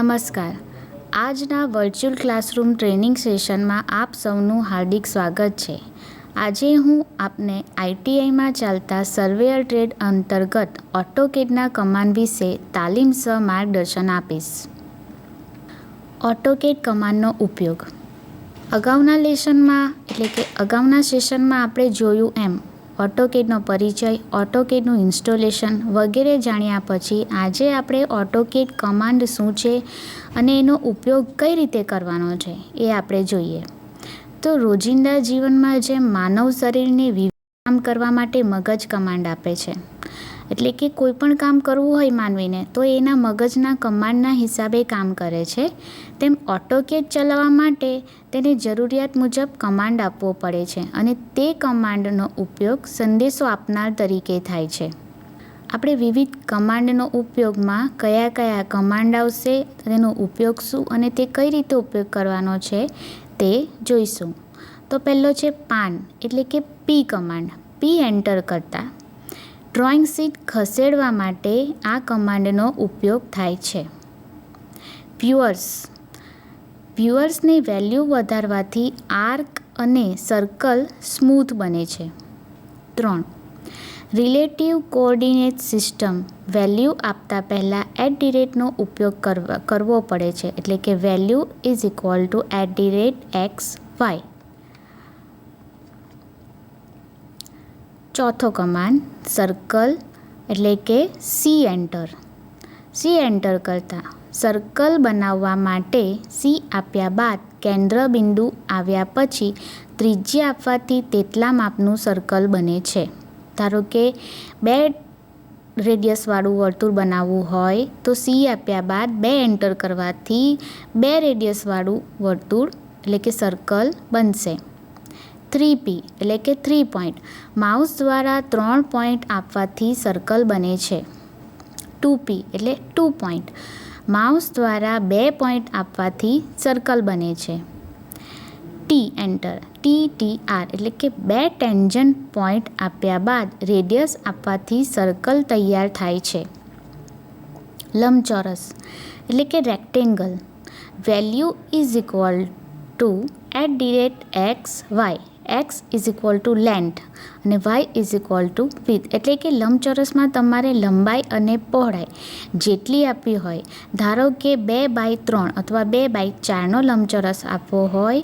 નમસ્કાર. આજના virtual classroom training સેશનમાં આપ સૌનું હાર્દિક સ્વાગત છે. આજે હું આપને આઈટીઆઈમાં ચાલતા સર્વેયર ટ્રેડ અંતર્ગત ઓટોકેડના કમાન વિશે તાલીમ સહ માર્ગદર્શન આપીશ. ઓટોકેડ કમાનનો ઉપયોગ. અગાઉના લેશનમાં, એટલે કે અગાઉના સેશનમાં આપણે જોયું એમ ઓટોકેડનો પરિચય, ઓટોકેડનું ઇન્સ્ટોલેશન વગેરે જાણ્યા પછી આજે આપણે ઓટોકેડ કમાન્ડ શું છે અને એનો ઉપયોગ કઈ રીતે કરવાનો છે એ આપણે જોઈએ. તો રોજિંદા જીવનમાં જેમ માનવ શરીરને કામ કરવા માટે મગજ કમાન્ડ આપે છે. એટલે કે કોઈ પણ કામ કરવું હોય માનવીને, તો એના મગજના કમાન્ડના હિસાબે કામ કરે છે. તેમ ઓટોકેટ ચલાવવા માટે તેને જરૂરિયાત મુજબ કમાન્ડ આપવો પડે છે અને તે કમાન્ડનો ઉપયોગ સંદેશો આપનાર તરીકે થાય છે. આપણે વિવિધ કમાન્ડનો ઉપયોગમાં કયા કયા કમાન્ડ આવશે, તેનો ઉપયોગ શું અને તે કઈ રીતે ઉપયોગ કરવાનો છે તે જોઈશું. તો પહેલો છે પાન, એટલે કે પી કમાન્ડ. પી એન્ટર કરતા ડ્રોઈંગ શીટ ખસેડવા માટે આ કમાન્ડનો ઉપયોગ થાય છે. વ્યુઅર્સ. વ્યુઅર્સની વેલ્યુ વધારવાથી આર્ક અને સર્કલ સ્મૂથ બને છે. ત્રણ. રિલેટિવ કોઓર્ડિનેટ સિસ્ટમ વેલ્યુ આપતા પહેલાં એટ ધી રેટનો ઉપયોગ કરવા, કરવો પડે છે. એટલે કે value is equal to at the rate X Y ચોથો કમાન્ડ સર્કલ એટલે કે સી એન્ટર સી એન્ટર કરતાં સર્કલ બનાવવા માટે સી આપ્યા બાદ કેન્દ્ર બિંદુ આવ્યા પછી ત્રિજ્યા આપવાથી તેટલા માપનું સર્કલ બને છે. ધારો કે બે રેડિયસવાળું વર્તુળ બનાવવું હોય તો સી આપ્યા બાદ બે એન્ટર કરવાથી બે રેડિયસવાળું વર્તુળ એટલે કે સર્કલ બનશે. થ્રી પી એટલે કે થ્રી પોઈન્ટ. માઉસ દ્વારા ત્રણ પોઈન્ટ આપવાથી સર્કલ બને છે. ટુ પી એટલે ટુ પોઈન્ટ. માઉસ દ્વારા બે પોઈન્ટ આપવાથી સર્કલ બને છે. T enter T T R એટલે કે બે ટેન્જન્ટ પોઈન્ટ આપ્યા બાદ રેડિયસ આપવાથી સર્કલ તૈયાર થાય છે. લંબચોરસ એટલે કે rectangle value is equal to at the rate X Y X is equal to length અને Y is equal to width એટલે કે લંબચોરસમાં તમારે લંબાઈ અને પહોળાઈ જેટલી આપવી હોય, ધારો કે બે બાય ત્રણ અથવા બે બાય ચારનો લંબચોરસ આપવો હોય,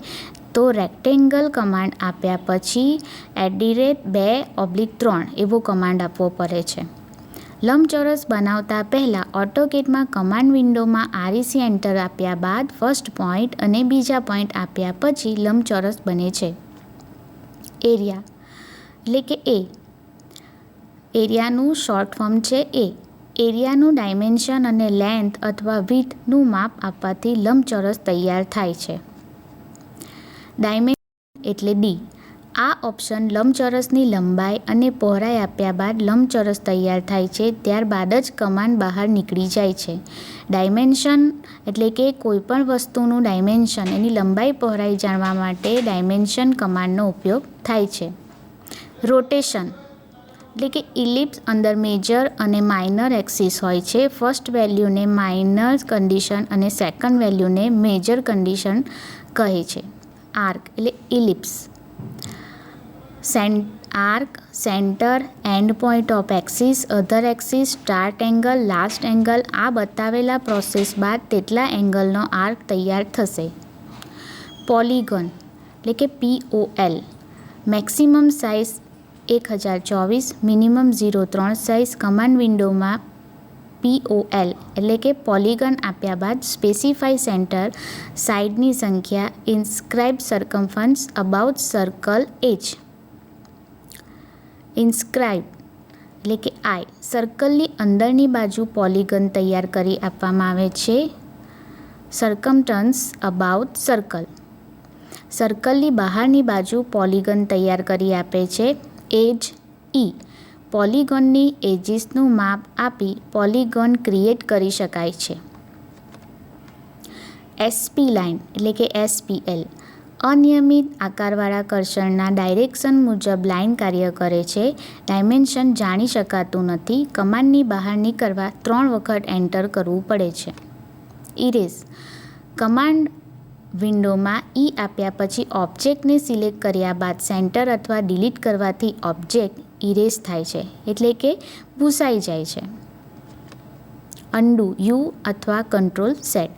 તો રેક્ટેંગલ કમાન્ડ આપ્યા પછી એટ ધી રેટ બે ઓબ્લિક ત્રણ એવો કમાન્ડ આપવો પડે છે. લંબચોરસ બનાવતા પહેલાં ઓટોકેટમાં કમાન્ડ વિન્ડોમાં આરઈસી એન્ટર આપ્યા બાદ ફર્સ્ટ પોઈન્ટ અને બીજા પોઈન્ટ આપ્યા પછી લંબચોરસ બને છે. એરિયા. એટલે કે એ. એરિયાનું શોર્ટ ફોર્મ છે એ. એરિયાનું ડાયમેન્શન અને લેન્થ અથવા વિથનું માપ આપવાથી લંબચોરસ તૈયાર થાય છે. ડાયમેન્શન એટલે ડી આ ઓપ્શન લંબચોરસની લંબાઈ અને પહોળાઈ આપ્યા બાદ લંબચોરસ તૈયાર થાય છે, ત્યારબાદ જ કમાન્ડ બહાર નીકળી જાય છે. ડાયમેન્શન એટલે કે કોઈપણ વસ્તુનું ડાયમેન્શન, એની લંબાઈ પહોળાઈ જાણવા માટે ડાયમેન્શન કમાન્ડનો ઉપયોગ થાય છે. રોટેશન એટલે કે ઇલિપ્સ અંદર મેજર અને માઇનર એક્સિસ હોય છે. ફર્સ્ટ વેલ્યુને માઇનર કન્ડિશન અને સેકન્ડ વેલ્યુને મેજર કન્ડિશન કહે છે. આર્ક એટલે ellipse cent, arc, centre, end point of axis, other axis, start angle, last angle, આ બતાવેલા પ્રોસેસ બાદ તેટલા એંગલનો આર્ક તૈયાર થશે. પોલિગન, એટલે કે પીઓએલ મેક્સિમમ સાઇઝ એક હજાર ચોવીસ, મિનિમમ ઝીરો ત્રણ સાઇઝ, કમાન્ડ વિન્ડોમાં પીઓએલ એટલે કે પોલીગન આપ્યા બાદ સ્પેસિફાઈ સેન્ટર સાઇડની સંખ્યા, ઇન્સ્ક્રાઇબ સરકમફન્સ અબાઉટ સર્કલ એજ. ઇન્સ્ક્રાઇબ એટલે કે આઈ સર્કલની અંદરની બાજુ પોલીગન તૈયાર કરી આપવામાં આવે છે. સરકમટન્સ અબાઉટ સર્કલ સર્કલની બહારની બાજુ પોલીગન તૈયાર કરી આપે છે. એજ ઈ પોલીગનની એજીસનું માપ આપી પોલીગોન ક્રિએટ કરી શકાય છે. એસપી લાઇન એટલે કે એસપીએલ અનિયમિત આકારવાળા કર્સરના ડાયરેક્શન મુજબ લાઇન કાર્ય કરે છે, ડાયમેન્શન જાણી શકાતું નથી, કમાન્ડની બહાર નીકળવા ત્રણ વખત એન્ટર કરવું પડે છે. ઇરેઝ કમાન્ડ વિન્ડોમાં ઈ આપ્યા પછી ઓબ્જેક્ટને સિલેક્ટ કર્યા બાદ સેન્ટર અથવા ડિલીટ કરવાથી ઓબ્જેક્ટ ઇરેઝ થાય છે, એટલે કે ભૂસાઈ જાય છે. અન્ડુ, યુ અથવા કંટ્રોલ સેટ.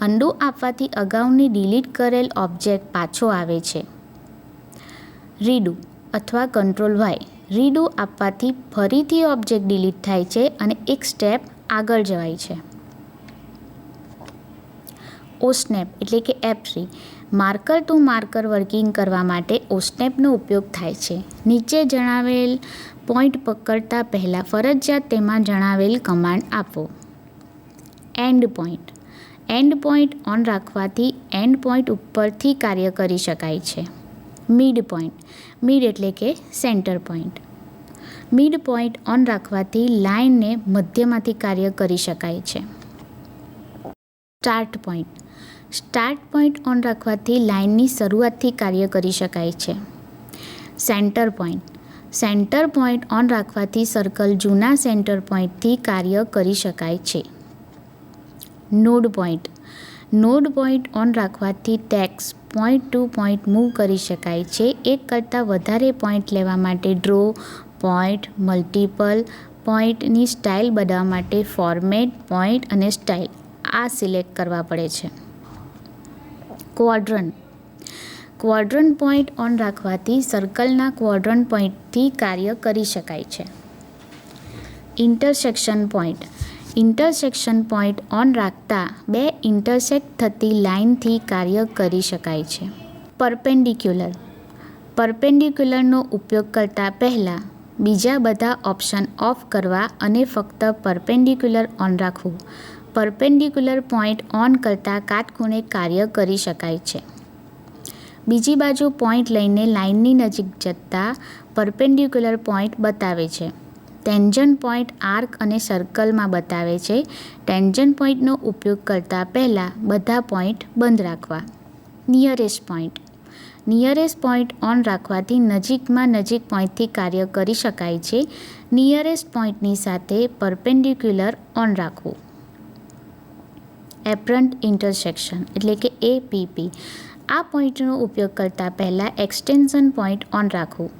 અન્ડુ આપવાથી અગાઉની ડિલીટ કરેલ ઓબ્જેક્ટ પાછો આવે છે. રીડુ અથવા કંટ્રોલ વાય. રીડુ આપવાથી ફરીથી ઓબ્જેક્ટ ડિલીટ થાય છે અને એક સ્ટેપ આગળ જવાય છે. ઓસ્નેપ એટલે કે એપ્સી માર્કર ટુ માર્કર વર્કિંગ કરવા માટે ઓસ્નેપનો ઉપયોગ થાય છે. નીચે જણાવેલ પોઈન્ટ પકડતા પહેલાં ફરજિયાત તેમાં જણાવેલ કમાન્ડ આપો. End point end point on રાખવાથી એન્ડ પોઈન્ટ ઉપરથી કાર્ય કરી શકાય છે. મિડ પોઈન્ટ મિડ એટલે કે centre point mid point on રાખવાથી લાઇનને મધ્યમાંથી કાર્ય કરી શકાય છે. Start point start point on રાખવાથી લાઇનની શરૂઆતથી કાર્ય કરી શકાય છે. Centre point centre point on રાખવાથી સર્કલ જૂના સેન્ટર પોઈન્ટથી કાર્ય કરી શકાય છે. Node point. Node point on રાખવાથી text point to point move કરી શકાય છે. એક કરતાં વધારે પોઈન્ટ લેવા માટે ડ્રો પોઈન્ટ મલ્ટિપલ પોઈન્ટની સ્ટાઇલ બનાવવા માટે ફોર્મેટ પોઈન્ટ અને સ્ટાઇલ આ સિલેક્ટ કરવા પડે છે. ક્વોડ્રન ક્વોડ્રન પોઈન્ટ ઓન રાખવાથી સર્કલના ક્વોડ્રન પોઈન્ટથી કાર્ય કરી શકાય છે. Intersection point intersection point on રાખતા બે ઇન્ટરસેક્ટ થતી લાઇનથી કાર્ય કરી શકાય છે. પરપેન્ડિક્યુલર. પરપેન્ડિક્યુલરનો ઉપયોગ કરતા પહેલાં બીજા બધા ઓપ્શન ઓફ કરવા અને ફક્ત પરપેન્ડિક્યુલર ઓન રાખવું. પરપેન્ડિક્યુલર પોઈન્ટ ઓન કરતાં કાટખૂણે કાર્ય કરી શકાય છે. બીજી બાજુ પોઈન્ટ લઈને લાઇનની નજીક જતા પરપેન્ડિક્યુલર પોઈન્ટ બતાવે છે. ટેન્જન્ટ પોઈન્ટ આર્ક અને સર્કલમાં બતાવે છે. ટેન્જન પોઈન્ટનો ઉપયોગ કરતાં પહેલાં બધા પોઈન્ટ બંધ રાખવા. Nearest point nearest point on રાખવાથી નજીકમાં નજીક પોઈન્ટથી કાર્ય કરી શકાય છે. નિયરેસ્ટ પોઈન્ટની સાથે પરપેન્ડિક્યુલર ઓન રાખવું. એપ્રન્ટ ઇન્ટરસેક્શન એટલે કે એપીપી આ પોઈન્ટનો ઉપયોગ કરતાં પહેલાં એક્સટેન્શન પોઈન્ટ ઓન રાખવું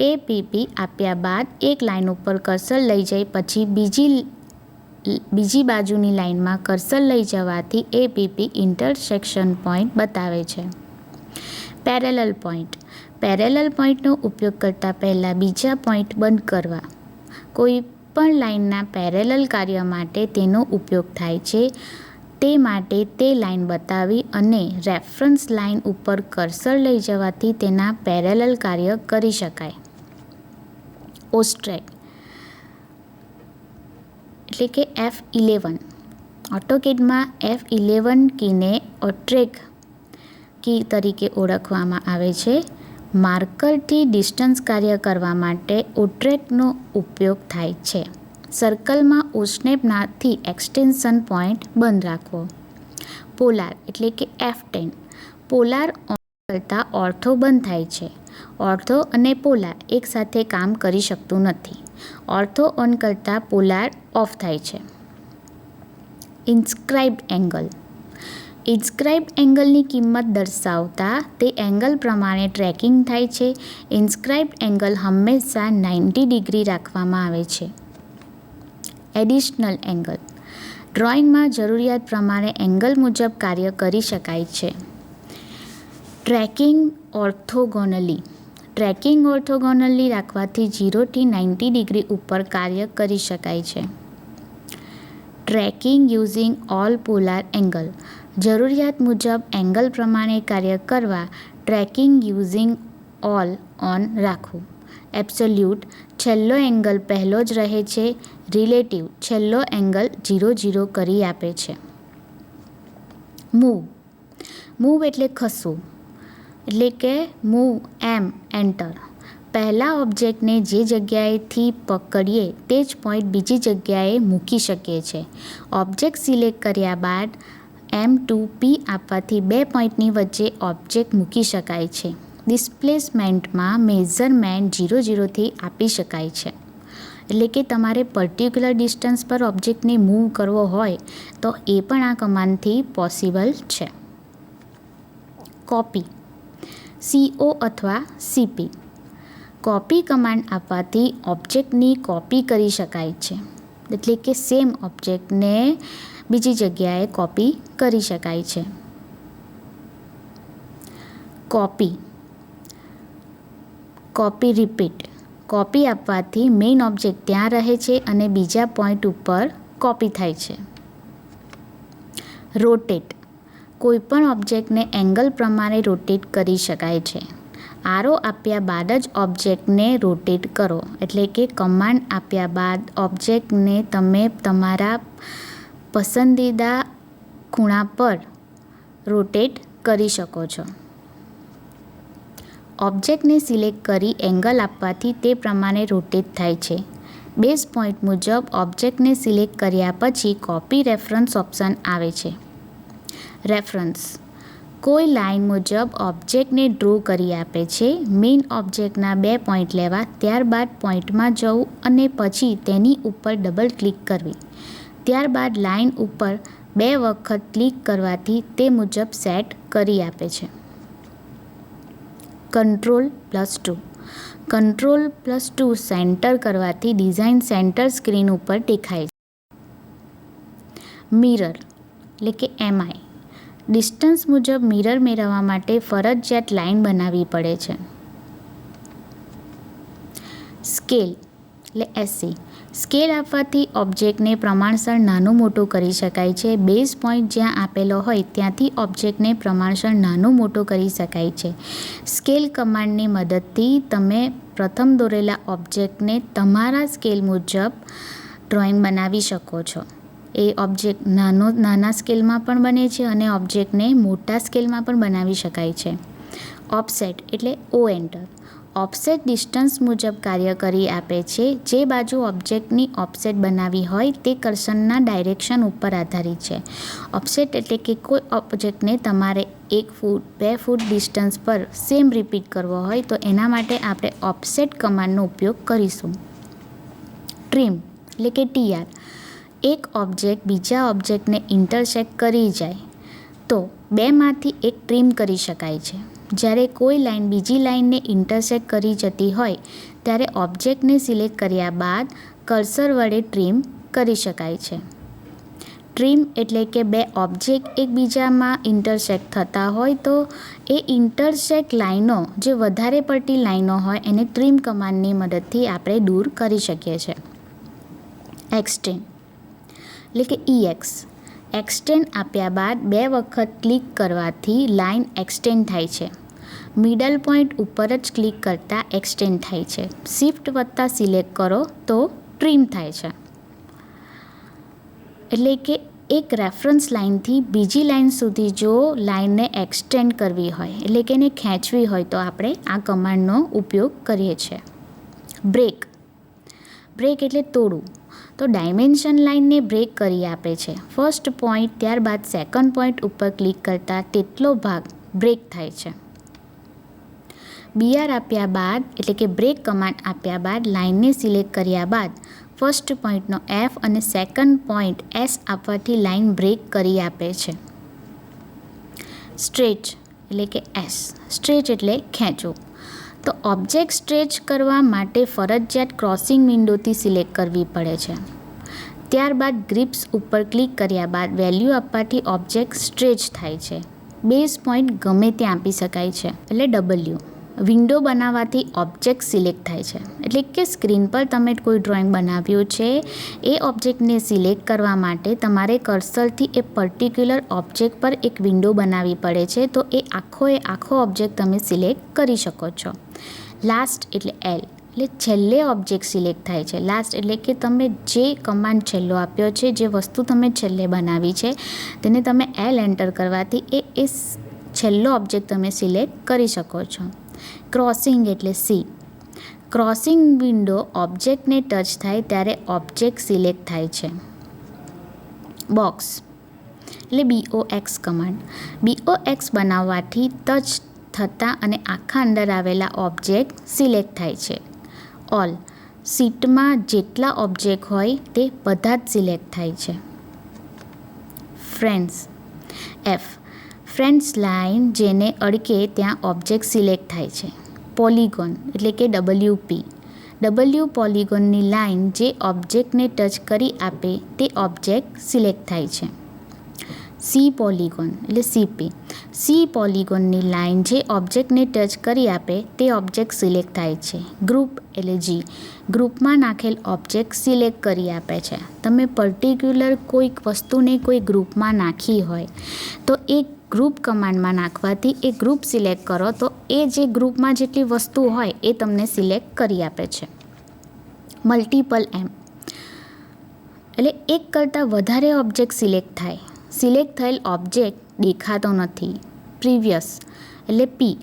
એપીપી આપ્યા બાદ એક લાઇન ઉપર કર્સર લઈ જઈ, પછી બીજી બીજી બાજુની લાઇનમાં કર્સર લઈ જવાથી એપીપી ઇન્ટરસેક્શન પોઈન્ટ બતાવે છે. પેરેલલ પોઈન્ટ પેરેલલ પોઈન્ટનો ઉપયોગ કરતાં પહેલાં બીજા પોઈન્ટ બંધ કરવા. કોઈ પણ લાઇનના પેરેલલ કાર્ય માટે તેનો ઉપયોગ થાય છે. તે માટે તે લાઇન બતાવી અને રેફરન્સ લાઇન ઉપર કર્સર લઈ જવાથી તેના પેરેલલ કાર્ય કરી શકાય. ઓસ્ટ્રેક એટલે કે એફ ઇલેવન. ઓટોકેડમાં એફ ઇલેવન કીને ઓટ્રેક કી તરીકે ઓળખવામાં આવે છે. માર્કરથી ડિસ્ટન્સ કાર્ય કરવા માટે ઓટ્રેકનો ઉપયોગ થાય છે. સર્કલમાં ઓસ્નેપનાથી એક્સટેન્શન પોઈન્ટ બંધ રાખવો. પોલાર એટલે કે એફ ટેન. પોલાર કરતાં ઓર્થો બંધ થાય છે. ઓર્થો અને પોલાર એકસાથે કામ કરી શકતું નથી. ઓર્થો ઓન કરતાં પોલાર ઓફ થાય છે. Inscribe angle. ઇન્સ્ક્રાઇબ એંગલની કિંમત દર્શાવતા તે એંગલ પ્રમાણે ટ્રેકિંગ થાય છે. ઇન્સ્ક્રાઇબ એંગલ હંમેશા નાઇન્ટી ડિગ્રી રાખવામાં આવે છે. Additional angle. ડ્રોઈંગમાં જરૂરિયાત પ્રમાણે એંગલ મુજબ કાર્ય કરી શકાય છે. Tracking orthogonally. ટ્રેકિંગ ઓર્થોગોનલી રાખવાથી ઝીરોથી નાઇન્ટી ડિગ્રી ઉપર કાર્ય કરી શકાય છે. Tracking using all polar angle. જરૂરિયાત મુજબ એંગલ પ્રમાણે કાર્ય કરવા ટ્રેકિંગ યુઝિંગ ઓલ ઓન રાખવું. એબ્સોલ્યુટ છેલ્લો એંગલ પહેલો જ રહે છે, રિલેટિવ છેલ્લો એંગલ ઝીરો ઝીરો કરી આપે છે. મૂવ મૂવ એટલે ખસવું. એટલે કે મૂવ એમ એન્ટર પહેલાં ઓબ્જેક્ટને જે જગ્યાએથી પકડીએ તે જ પોઈન્ટ બીજી જગ્યાએ મૂકી શકીએ છીએ ઓબ્જેક્ટ સિલેક્ટ કર્યા બાદ એમ ટુ પી આપવાથી બે પોઈન્ટની વચ્ચે ઓબ્જેક્ટ મૂકી શકાય છે. ડિસ્પ્લેસમેન્ટમાં મેઝરમેન્ટ ઝીરો ઝીરોથી આપી શકાય છે. એટલે કે તમારે પર્ટિક્યુલર ડિસ્ટન્સ પર ઓબ્જેક્ટને મૂવ કરવો હોય તો એ પણ આ કમાન્ડથી પોસિબલ છે. કોપી. સીઓ અથવા સીપી. કોપી કમાન્ડ આપવાથી ઓબ્જેક્ટની કોપી કરી શકાય છે. એટલે કે સેમ ઓબ્જેક્ટને બીજી જગ્યાએ કોપી કરી શકાય છે. કોપી. કોપી રિપીટ કોપી આપવાથી મેઇન ઓબ્જેક્ટ ત્યાં રહે છે અને બીજા પોઈન્ટ ઉપર કોપી થાય છે. રોટેટ કોઈપણ ઓબ્જેક્ટને એંગલ પ્રમાણે રોટેટ કરી શકાય છે. આરો આપ્યા બાદ જ ઓબ્જેક્ટને રોટેટ કરો. એટલે કે કમાન્ડ આપ્યા બાદ ઓબ્જેક્ટને તમે તમારા પસંદીદા ખૂણા પર રોટેટ કરી શકો છો. ઓબ્જેક્ટને સિલેક્ટ કરી એંગલ આપવાથી તે પ્રમાણે રોટેટ થાય છે. બેઝ પોઈન્ટ મુજબ, ઓબ્જેક્ટને સિલેક્ટ કર્યા પછી કોપી રેફરન્સ ઓપ્શન આવે છે. રેફરન્સ. કોઈ લાઇન મુજબ, ઓબ્જેક્ટને ડ્રો કરી આપે છે. મેઇન ઓબ્જેક્ટના બે પોઈન્ટ લેવા, ત્યારબાદ પોઈન્ટમાં જવું અને પછી તેની ઉપર ડબલ ક્લિક કરવી. ત્યારબાદ લાઇન ઉપર બે વખત ક્લિક કરવાથી તે મુજબ સેટ કરી આપે છે. Control plus two control plus two centre કરવાથી ડિઝાઇન સેન્ટર સ્ક્રીન ઉપર દેખાય છે. મિરર એટલે કે એમઆઈ ડિસ્ટન્સ મુજબ મિરર મેળવવા માટે ફરજિયાત લાઇન બનાવવી પડે છે. સ્કેલ એટલે એસી સ્કેલ આપવાથી ઓબ્જેક્ટને પ્રમાણસર નાનું મોટું કરી શકાય છે. બેઝ પોઈન્ટ જ્યાં આપેલો હોય ત્યાંથી ઓબ્જેક્ટને પ્રમાણસર નાનું મોટું કરી શકાય છે. સ્કેલ કમાન્ડની મદદથી તમે પ્રથમ દોરેલા ઓબ્જેક્ટને તમારા સ્કેલ મુજબ ડ્રોઈંગ બનાવી શકો છો. એ ઓબ્જેક્ટ નાનો, નાના સ્કેલમાં પણ બને છે અને ઓબ્જેક્ટને મોટા સ્કેલમાં પણ બનાવી શકાય છે. ઓફસેટ એટલે ઓ એન્ટર. ઓફસેટ ડિસ્ટન્સ મુજબ કાર્ય કરી આપે છે. જે બાજુ ઓબ્જેક્ટની ઓફસેટ બનાવી હોય તે કર્સરના ડાયરેક્શન ઉપર આધારિત છે. ઓફસેટ એટલે કે કોઈ ઓબ્જેક્ટને તમારે એક ફૂટ, બે ફૂટ ડિસ્ટન્સ પર સેમ રિપીટ કરવો હોય તો એના માટે આપણે ઓફસેટ કમાન્ડનો ઉપયોગ કરીશું. ટ્રીમ એટલે કે ટીઆર. એક ઓબ્જેક્ટ બીજા ઓબ્જેક્ટને ઇન્ટરસેક્ટ કરી જાય તો બેમાંથી એક ટ્રીમ કરી શકાય છે. જ્યારે કોઈ લાઈન બીજી લાઈનને ઇન્ટરસેક્ટ કરી જતી હોય, ત્યારે ઓબ્જેક્ટને સિલેક્ટ કર્યા બાદ કર્સર વડે ટ્રીમ કરી શકાય છે. ટ્રીમ એટલે કે બે ઓબ્જેક્ટ એકબીજામાં ઇન્ટરસેક્ટ થતા હોય તો એ ઇન્ટરસેક્ટ લાઈનો જે વધારે પડતી લાઈનો હોય એને ટ્રીમ કમાન્ડની મદદથી આપણે દૂર કરી શકીએ છીએ. એક્સટેન્ડ એટલે કે ઈએક્સ એક્સટેન્ડ આપ્યા બાદ બે વખત ક્લિક કરવાથી લાઇન એક્સટેન્ડ થાય છે. મિડલ પોઈન્ટ ઉપર જ ક્લિક કરતાં એક્સટેન્ડ થાય છે. શિફ્ટ વત્તા સિલેક્ટ કરો તો ટ્રીમ થાય છે. એટલે કે એક રેફરન્સ લાઇનથી બીજી લાઇન સુધી જો લાઇનને એક્સટેન્ડ કરવી હોય, એટલે કે એને ખેંચવી હોય, તો આપણે આ કમાન્ડનો ઉપયોગ કરીએ છીએ. બ્રેક. બ્રેક એટલે તોડવું. તો ડાયમેન્શન લાઇનને બ્રેક કરી આપે છે. ફર્સ્ટ પોઈન્ટ, ત્યારબાદ સેકન્ડ પોઈન્ટ ઉપર ક્લિક કરતાં તેટલો ભાગ બ્રેક થાય છે. બીઆર આપ્યા બાદ, એટલે કે બ્રેક કમાન્ડ આપ્યા બાદ, લાઇનને સિલેક્ટ કર્યા બાદ, ફર્સ્ટ પોઈન્ટનો એફ અને સેકન્ડ પોઈન્ટ એસ આપવાથી લાઇન બ્રેક કરી આપે છે. સ્ટ્રેચ, એટલે કે એસ સ્ટ્રેચ એટલે ખેંચો. તો ઓબ્જેક્ટ સ્ટ્રેચ કરવા માટે ફરજિયાત ક્રોસિંગ વિન્ડોથી સિલેક્ટ કરવી પડે છે. ત્યારબાદ ગ્રીપ્સ ઉપર ક્લિક કર્યા બાદ વેલ્યુ આપવાથી ઓબ્જેક્ટ સ્ટ્રેચ થાય છે. બેઝ પોઈન્ટ ગમે ત્યાં આપી શકાય છે, એટલે ડબલ્યુ વિન્ડો બનાવવાથી ઓબ્જેક્ટ સિલેક્ટ થાય છે. એટલે કે સ્ક્રીન પર તમે કોઈ ડ્રોઈંગ બનાવ્યું છે, એ ઓબ્જેક્ટને સિલેક્ટ કરવા માટે તમારે કર્સરથી એ પર્ટિક્યુલર ઓબ્જેક્ટ પર એક વિન્ડો બનાવવી પડે છે, તો એ આખો એ આખો ઓબ્જેક્ટ તમે સિલેક્ટ કરી શકો છો. લાસ્ટ એટલે એલ. એટલે છેલ્લે ઓબ્જેક્ટ સિલેક્ટ થાય છે. લાસ્ટ એટલે કે તમે જે કમાન્ડ છેલ્લો આપ્યો છે, જે વસ્તુ તમે છેલ્લે બનાવી છે, તેને તમે એલ એન્ટર કરવાથી એ એ છેલ્લો ઓબ્જેક્ટ તમે સિલેક્ટ કરી શકો છો. ક્રોસિંગ એટલે સી. ક્રોસિંગ વિન્ડો ઓબ્જેક્ટને ટચ થાય ત્યારે ઓબ્જેક્ટ સિલેક્ટ થાય છે. બોક્સ. એટલે BO X command. BO X બનાવવાથી touch થતાં અને આખા અંદર આવેલા ઓબ્જેક્ટ સિલેક્ટ થાય છે. ઓલ. સીટમાં જેટલા ઓબ્જેક્ટ હોય તે બધા જ સિલેક્ટ થાય છે. ફ્રેન્ડ્સ. એફ. ફ્રેન્ડ્સ લાઇન જેને અડકે ત્યાં ઓબ્જેક્ટ સિલેક્ટ થાય છે. પોલિગોન, એટલે કે ડબલ્યુ પી ડબલ્યુ પોલિગોનની લાઇન જે ઓબ્જેક્ટને ટચ કરી આપે તે ઓબ્જેક્ટ સિલેક્ટ થાય છે. સી પોલિગોન, એટલે સીપી સી પોલિગોનની લાઇન જે ઓબ્જેક્ટને ટચ કરી આપે તે ઓબ્જેક્ટ સિલેક્ટ થાય છે. ગ્રુપ, એટલે જી ગ્રુપમાં નાખેલ ઓબ્જેક્ટ સિલેક્ટ કરી આપે છે. તમે પર્ટિક્યુલર કોઈક વસ્તુને કોઈ ગ્રુપમાં નાખી હોય, તો એ ગ્રુપ કમાન્ડમાં નાખવાથી એ ગ્રુપ સિલેક્ટ કરો, તો એ જે ગ્રુપમાં જેટલી વસ્તુ હોય, એ તમને સિલેક્ટ કરી આપે છે. મલ્ટિપલ એમ એટલે એક કરતાં વધારે ઓબ્જેક્ટ સિલેક્ટ થાય. સિલેક્ટ થયેલ ઓબ્જેક્ટ દેખાતો નથી. પ્રીવિયસ એટલે પી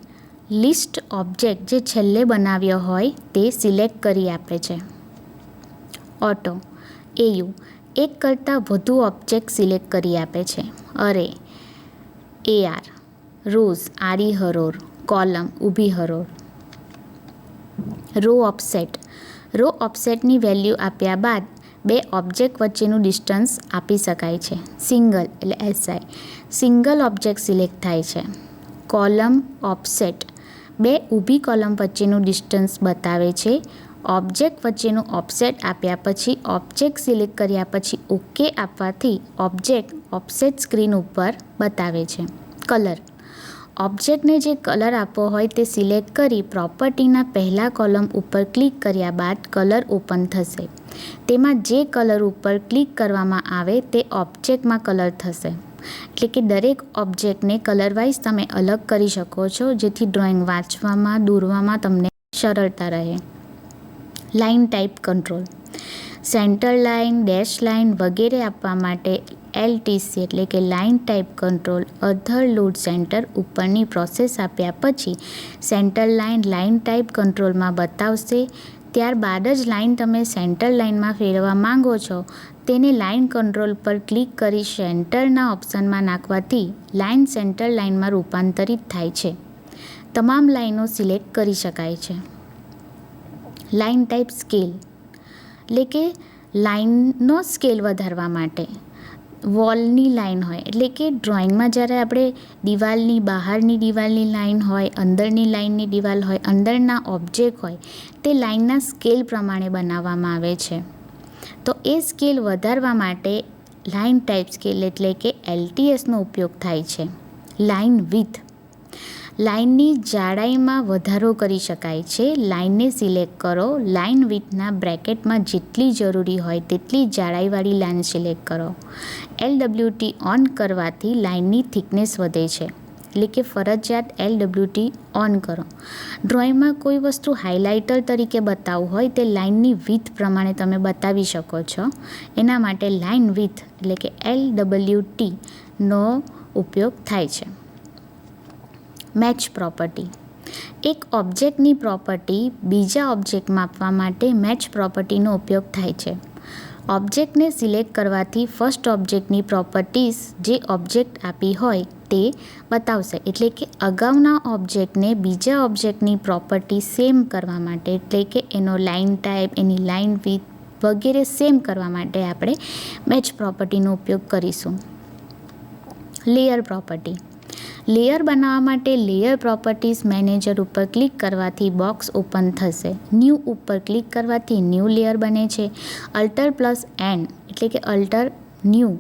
લિસ્ટ ઓબ્જેક્ટ જે છેલ્લે બનાવ્યો હોય, તે સિલેક્ટ કરી આપે છે. ઓટો એયુ એક કરતાં વધુ ઓબ્જેક્ટ સિલેક્ટ કરી આપે છે. અરે એઆર રોઝ આડી હરોર કોલમ ઊભી હરોર રો ઓફસેટ રો ઓફસેટની વેલ્યુ આપ્યા બાદ બે ઓબ્જેક્ટ વચ્ચેનું ડિસ્ટન્સ આપી શકાય છે. સિંગલ એટલે એસઆઈ સિંગલ ઓબ્જેક્ટ સિલેક્ટ થાય છે. કોલમ ઓફસેટ બે ઊભી કોલમ વચ્ચેનું ડિસ્ટન્સ બતાવે છે. ઓબ્જેક્ટ વચ્ચેનું ઓફસેટ આપ્યા પછી ઓબ્જેક્ટ સિલેક્ટ કર્યા પછી ઓકે આપવાથી ઓબ્જેક્ટ ઓફસેટ સ્ક્રીન ઉપર બતાવે છે. કલર. ઓબ્જેક્ટને જે કલર આપવો હોય તે સિલેક્ટ કરી પ્રોપર્ટીના પહેલા કોલમ ઉપર ક્લિક કર્યા બાદ કલર ઓપન થશે. તેમાં જે કલર ઉપર ક્લિક કરવામાં આવે તે ઓબ્જેક્ટમાં કલર થશે. એટલે કે દરેક ઓબ્જેક્ટને કલરવાઇઝ તમે અલગ કરી શકો છો જેથી ડ્રોઈંગ વાંચવામાં, દોરવામાં તમને સરળતા રહે. Line type control. Centre line, dash line વગેરે આપવા માટે એલટીસી એટલે કે line type control other load centre ઉપરની પ્રોસેસ આપ્યા પછી સેન્ટર લાઇન લાઇન ટાઈપ કંટ્રોલમાં બતાવશે. ત્યારબાદ જ લાઇન તમે સેન્ટર લાઇનમાં ફેરવવા માંગો છો, તેને લાઇન કંટ્રોલ પર ક્લિક કરી સેન્ટરના ઓપ્શનમાં નાખવાથી લાઇન સેન્ટર લાઇનમાં રૂપાંતરિત થાય છે. તમામ લાઇનો સિલેક્ટ કરી શકાય છે. Line type scale. એટલે કે લાઇનનો સ્કેલ વધારવા માટે. વોલની લાઇન હોય. એટલે કે ડ્રોઈંગમાં જ્યારે આપણે દિવાલની બહારની દિવાલની લાઇન હોય, અંદરની લાઇનની દિવાલ હોય, અંદરના ઓબ્જેક્ટ હોય, તે લાઇનના સ્કેલ પ્રમાણે બનાવવામાં આવે છે. તો એ સ્કેલ વધારવા માટે લાઇન ટાઈપ સ્કેલ એટલે કે એલટીએસનો ઉપયોગ થાય છે. Line width. લાઇનની જાડાઈમાં વધારો કરી શકાય છે. લાઇનને સિલેક્ટ કરો. લાઇન વિથના બ્રેકેટમાં જેટલી જરૂરી હોય તેટલી જાડાઈવાળી લાઇન સિલેક્ટ કરો. એલડબલ્યુટી ઓન કરવાથી લાઇનની થિકનેસ વધે છે. એટલે કે ફરજિયાત એલ ડબલ્યુટી ઓન કરો. ડ્રોઈંગમાં કોઈ વસ્તુ હાઇલાઇટર તરીકે બતાવવું હોય તે લાઇનની વિથ પ્રમાણે તમે બતાવી શકો છો. એના માટે લાઇન વિથ એટલે કે એલ ડબલ્યુટીનો ઉપયોગ થાય છે. Match property. એક ઓબ્જેક્ટની પ્રોપર્ટી બીજા ઓબ્જેક્ટ માપવા માટે મેચ પ્રોપર્ટીનો ઉપયોગ થાય છે. ઓબ્જેક્ટને સિલેક્ટ કરવાથી ફર્સ્ટ ઓબ્જેક્ટની પ્રોપર્ટીઝ જે ઓબ્જેક્ટ આપી હોય તે બતાવશે. એટલે કે અગાઉના ઓબ્જેક્ટને બીજા ઓબ્જેક્ટની પ્રોપર્ટી સેમ કરવા માટે, એટલે કે એનો લાઇન ટાઈપ, એની લાઇન વિથ વગેરે સેમ કરવા માટે આપણે મેચ પ્રોપર્ટીનો ઉપયોગ કરીશું. Layer property. લેયર બનાવવા માટે લેયર પ્રોપર્ટીઝ મેનેજર ઉપર ક્લિક કરવાથી બોક્સ ઓપન થશે. ન્યૂ ઉપર ક્લિક કરવાથી ન્યૂ લેયર બને છે. અલ્ટર પ્લસ એન એટલે કે અલ્ટર ન્યૂ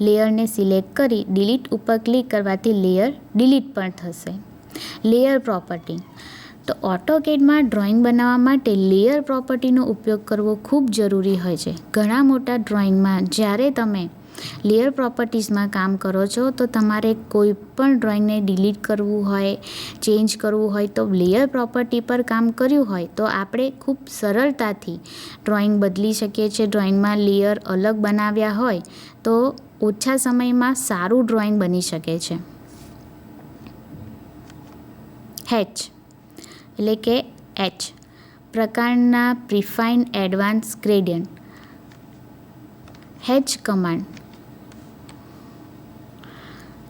લેયરને સિલેક્ટ કરી ડિલીટ ઉપર ક્લિક કરવાથી લેયર ડિલીટ પણ થશે. Layer property. તો ઓટોકેડમાં ડ્રોઈંગ બનાવવા માટે લેયર પ્રોપર્ટીનો ઉપયોગ કરવો ખૂબ જરૂરી હોય છે. ઘણા મોટા ડ્રોઈંગમાં જ્યારે તમે લેયર પ્રોપર્ટીઝમાં કામ કરો છો, તો તમારે કોઈ પણ ડ્રોઈંગને ડિલીટ કરવું હોય ચેન્જ કરવું હોય, તો લેયર પ્રોપર્ટી પર કામ કર્યું હોય, તો આપણે ખૂબ સરળતાથી ડ્રોઈંગ બદલી શકીએ છીએ. ડ્રોઈંગમાં લેયર અલગ બનાવ્યા હોય, તો ઓછા સમયમાં સારું ડ્રોઈંગ બની શકે છે. હેચ એટલે કે એચ પ્રકારના predefined advance gradient hatch command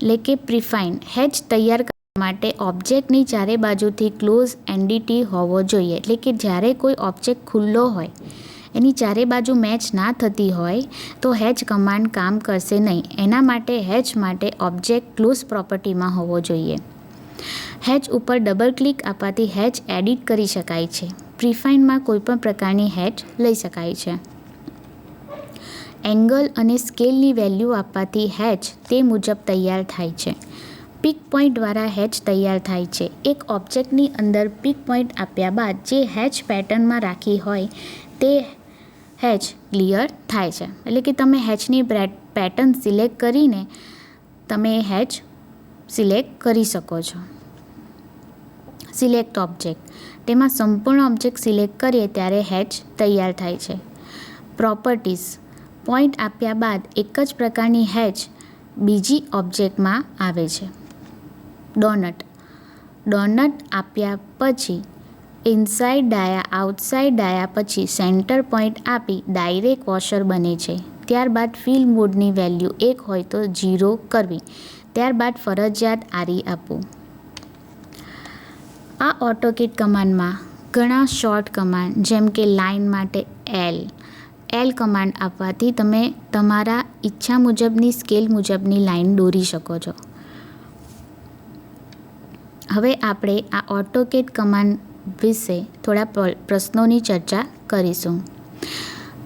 એટલે કે પ્રિફાઇન હેચ તૈયાર કરવા માટે ઓબ્જેક્ટની ચારે બાજુથી ક્લોઝ એન્ડિટી હોવો જોઈએ. એટલે કે જ્યારે કોઈ ઓબ્જેક્ટ ખુલ્લો હોય, એની ચારે બાજુ મેચ ના થતી હોય, તો હેચ કમાન્ડ કામ કરશે નહીં. એના માટે હેચ માટે ઓબ્જેક્ટ ક્લોઝ પ્રોપર્ટીમાં હોવો જોઈએ. હેચ ઉપર ડબલ ક્લિક આપવાથી હેચ એડિટ કરી શકાય છે. પ્રિફાઇનમાં કોઈપણ પ્રકારની હેચ લઈ શકાય છે. એંગલ અને સ્કેલની વેલ્યુ આપવાથી હેચ તે મુજબ તૈયાર થાય છે. પિક પોઈન્ટ દ્વારા હેચ તૈયાર થાય છે. એક ઓબ્જેક્ટની અંદર પિક પોઈન્ટ આપ્યા બાદ જે હેચ પેટર્નમાં રાખી હોય તે હેચ ક્લિયર થાય છે. એટલે કે તમે હેચની પેટર્ન સિલેક્ટ કરીને તમે હેચ સિલેક્ટ કરી શકો છો. Select object. તેમાં સંપૂર્ણ ઓબ્જેક્ટ સિલેક્ટ કરીએ ત્યારે હેચ તૈયાર થાય છે. પ્રોપર્ટીઝ. પોઈન્ટ આપ્યા બાદ એક જ પ્રકારની હેચ બીજી ઓબ્જેક્ટમાં આવે છે. ડોનટ. ડોનટ આપ્યા પછી ઇનસાઇડ ડાયા આઉટસાઇડ ડાયા પછી સેન્ટર પોઈન્ટ આપી ડાયરેક્ટ વોશર બને છે. ત્યારબાદ ફિલ મોડની વેલ્યુ એક હોય તો જીરો કરવી. ત્યારબાદ ફરજિયાત આરી આપવું. આ ઓટોકીટ કમાન્ડમાં ઘણા શોર્ટ કમાન્ડ જેમ કે લાઇન માટે એલ એલ કમાન્ડ આપવાથી તમે તમારા ઈચ્છા મુજબની સ્કેલ મુજબની લાઈન દોરી શકો છો. હવે આપણે આ ઓટોકેટ કમાન્ડ વિશે થોડા પ્રશ્નોની ચર્ચા કરીશું.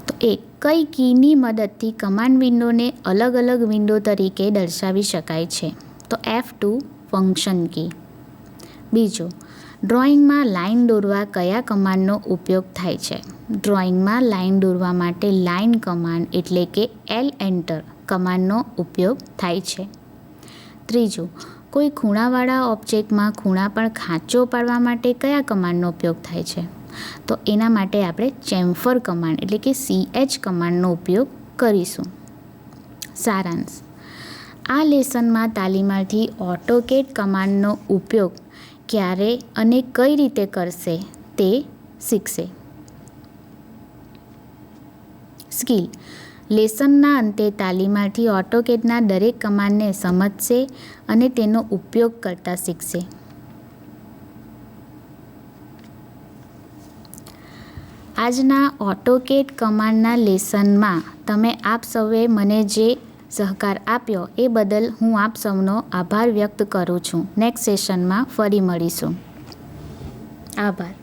તો એક કઈ કીની મદદથી કમાન્ડ વિન્ડોને અલગ અલગ વિન્ડો તરીકે દર્શાવી શકાય છે? તો એફ ટુ ફંક્શન કી બીજું ડ્રોઈંગમાં લાઈન દોરવા કયા કમાન્ડનો ઉપયોગ થાય છે? ડ્રોઈંગમાં લાઈન દોરવા માટે લાઈન કમાન્ડ એટલે કે એલ એન્ટર કમાન્ડનો ઉપયોગ થાય છે. ત્રીજું, કોઈ ખૂણાવાળા ઓબ્જેક્ટમાં ખૂણા પર ખાંચો પાડવા માટે કયા કમાન્ડનો ઉપયોગ થાય છે? તો એના માટે આપણે ચેમ્ફર કમાન્ડ એટલે કે સી એચ કમાન્ડનો ઉપયોગ કરીશું. સારાંશ, આ લેસનમાં તાલીમાર્થી ઓટોકેટ કમાન્ડનો ઉપયોગ ક્યારે અને કઈ રીતે કરશે તે શીખશે. સ્કિલ. લેસનના અંતે તાલીમાર્થી ઓટોકેટના દરેક કમાન્ડને સમજશે અને તેનો ઉપયોગ કરતા શીખશે. આજના ઓટોકેટ કમાન્ડના લેસનમાં તમે આપ સૌએ મને જે સહકાર આપ્યો એ બદલ હું આપ સૌનો આભાર વ્યક્ત કરું છું. નેક્સ્ટ સેશનમાં ફરી મળીશું. આભાર.